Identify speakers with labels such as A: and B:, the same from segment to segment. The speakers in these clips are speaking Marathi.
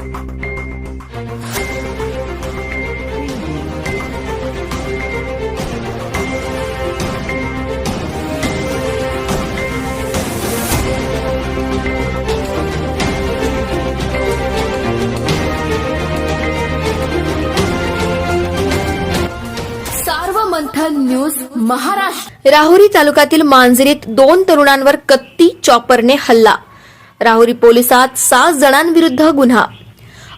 A: सार्वमंथन न्यूज महाराष्ट्र. राहुरी तालुक्यातील मांजरीत दोन तरुणांवर कत्ती चॉपरने हल्ला. राहुरी पोलिसात सात जणांविरुद्ध गुन्हा.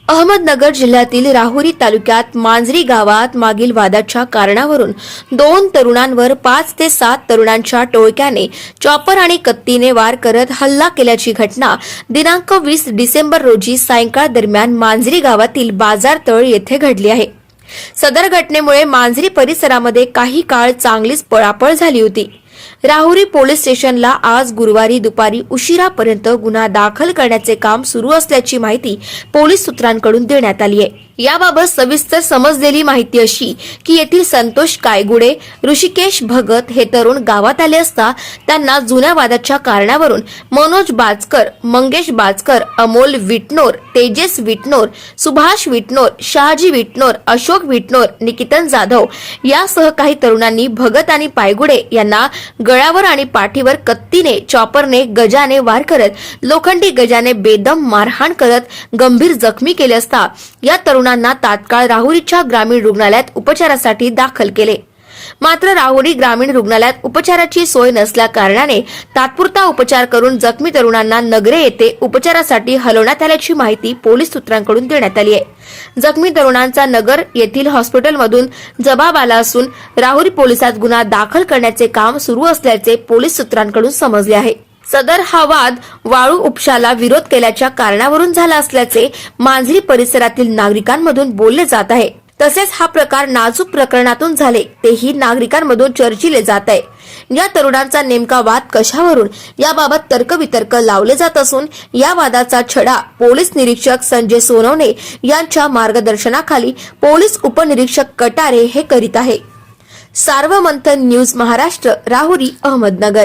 A: अहमदनगर जिल्ह्यातील राहुरी तालुक्यात मांजरी गावात मागील वादाच्या कारणावरून दोन तरुणांवर पाच ते सात तरुणांच्या टोळक्याने चॉपर आणि कत्तीने वार करत हल्ला केल्याची घटना दिनांक वीस डिसेंबर रोजी सायंकाळ दरम्यान मांजरी गावातील बाजारतळ येथे घडली आहे. सदर घटनेमुळे मांजरी परिसरामध्ये काही काळ चांगलीच पळापळ झाली होती. राहुरी पोलीस स्टेशनला आज गुरुवारी दुपारी उशिरापर्यंत गुन्हा दाखल करण्याचे काम सुरू असल्याची माहिती पोलीस सूत्रांकडून देण्यात आली आहे. याबाबत सविस्तर समजलेली माहिती अशी की येथील संतोष कायगुडे ऋषिकेश भगत हे तरुण गावात आले असता त्यांना जुन्या वादाच्या कारणावरून मनोज बाजकर मंगेश बाजकर अमोल विटनोर तेजस विटनोर सुभाष विटनोर शहाजी विटनोर अशोक विटनोर निकितन जाधव यासह काही तरुणांनी भगत आणि पायगुडे यांना गळ्यावर आणि पाठीवर कत्तीने चॉपरने गजाने वार करत लोखंडी गजाने बेदम मारहाण करत गंभीर जखमी केले असता या तरुण तरुणांना तात्काळ राहुरीच्या ग्रामीण रुग्णालयात उपचारासाठी दाखल केले. मात्र राहुरी ग्रामीण रुग्णालयात उपचाराची सोय नसल्या कारणाने तात्पुरता उपचार करून जखमी तरुणांना नगरे येथे उपचारासाठी हलवण्यात आल्याची माहिती पोलीस सूत्रांकडून देण्यात आली आहे. जखमी तरुणांचा नगर येथील हॉस्पिटलमधून जबाब आला असून राहुरी पोलिसात गुन्हा दाखल करण्याचे काम सुरू असल्याचे पोलीस सूत्रांकडून समजले आहे. सदर हा वाद वाळू उपशाला विरोध केल्याच्या कारणावरून झाला असल्याचे मांजरी परिसरातील नागरिकांमधून बोलले जात आहे. तसेच हा प्रकार नाजूक प्रकरणातून झाले तेही नागरिकांमधून चर्चिले जात आहे. या तरुणांचा नेमका वाद कशावरून याबाबत तर्कवितर्क लावले जात असून या वादाचा छडा पोलीस निरीक्षक संजय सोनवणे यांच्या मार्गदर्शनाखाली पोलीस उपनिरीक्षक कटारे हे करीत आहे. Sarvamanthan news Maharashtra Rahuri Ahmednagar.